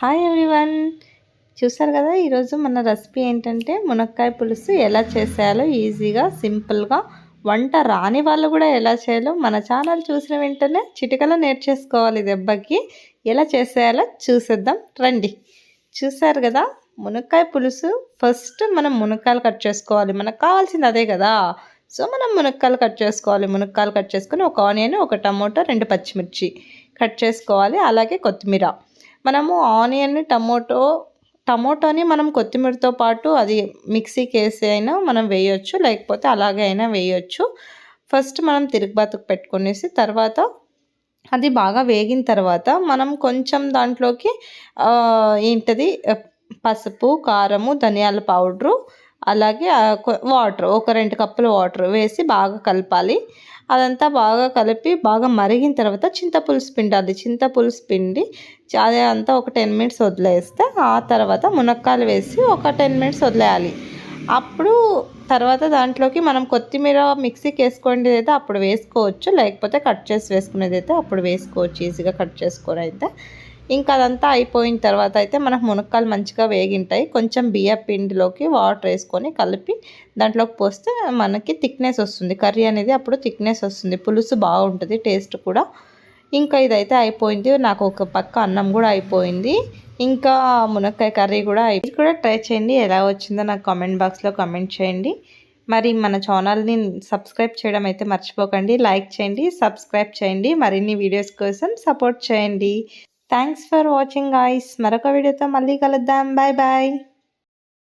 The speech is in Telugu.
హాయ్ ఎవ్రీవన్ చూసారు కదా ఈరోజు మన రెసిపీ ఏంటంటే మునక్కాయ పులుసు ఎలా చేసేయాలో ఈజీగా సింపుల్గా వంట రాని వాళ్ళు కూడా ఎలా చేయాలో మన ఛానల్ చూసిన వెంటనే చిటికలో నేర్చేసుకోవాలి దెబ్బకి. ఎలా చేసేయాలో చూసేద్దాం రండి. చూసారు కదా మునక్కాయ పులుసు ఫస్ట్ మనం మునక్కాయలు కట్ చేసుకోవాలి. మనకు కావాల్సింది అదే కదా. సో మనం మునక్కాయలు కట్ చేసుకోవాలి. మునక్కాయలు కట్ చేసుకుని ఒక ఆనియన్ ఒక టమోటో రెండు పచ్చిమిర్చి కట్ చేసుకోవాలి. అలాగే కొత్తిమీర. మనము ఆనియన్ టమోటో టమోటోని మనం కొత్తిమీరతో పాటు అది మిక్సీకి వేసి అయినా మనం వేయొచ్చు లేకపోతే అలాగే అయినా వేయొచ్చు. ఫస్ట్ మనం తిరుగుబాతుకు పెట్టుకునేసి తర్వాత అది బాగా వేగిన తర్వాత మనం కొంచెం దాంట్లోకి ఏంటది పసుపు కారము ధనియాల పౌడరు అలాగే వాటర్ ఒక రెండు కప్పులు వాటర్ వేసి బాగా కలపాలి. అదంతా బాగా కలిపి బాగా మరిగిన తర్వాత చింతపులుసు పిండాలి చింతపులుసు పిండి అదే అంతా ఒక టెన్ మినిట్స్ వదిలేస్తే ఆ తర్వాత మునక్కాయలు వేసి ఒక టెన్ మినిట్స్ వదిలేయాలి. అప్పుడు తర్వాత దాంట్లోకి మనం కొత్తిమీర మిక్సీకి వేసుకునేది అయితే అప్పుడు వేసుకోవచ్చు. లేకపోతే కట్ చేసి వేసుకునేది అయితే అప్పుడు వేసుకోవచ్చు. ఈజీగా కట్ చేసుకొని అయితే ఇంకా అదంతా అయిపోయిన తర్వాత అయితే మనకు మునక్కాయలు మంచిగా వేగింటాయి. కొంచెం బియ్య పిండిలోకి వాటర్ వేసుకొని కలిపి దాంట్లోకి పోస్తే మనకి థిక్నెస్ వస్తుంది. కర్రీ అనేది అప్పుడు థిక్నెస్ వస్తుంది. పులుసు బాగుంటుంది టేస్ట్ కూడా. ఇంకా ఇదైతే అయిపోయింది. నాకు ఒక పక్క అన్నం కూడా అయిపోయింది. ఇంకా మునక్కాయ కర్రీ కూడా అయిపోయింది కూడా ట్రై చేయండి. ఎలా వచ్చిందో నాకు కామెంట్ బాక్స్లో కామెంట్ చేయండి. మరి మన ఛానల్ని సబ్స్క్రైబ్ చేయడం అయితే మర్చిపోకండి. లైక్ చేయండి సబ్స్క్రైబ్ చేయండి. మరిన్ని వీడియోస్ కోసం సపోర్ట్ చేయండి. థ్యాంక్స్ ఫర్ వాచింగ్ గాయస్ మరొక వీడియోతో మళ్ళీ కలుద్దాం. Bye bye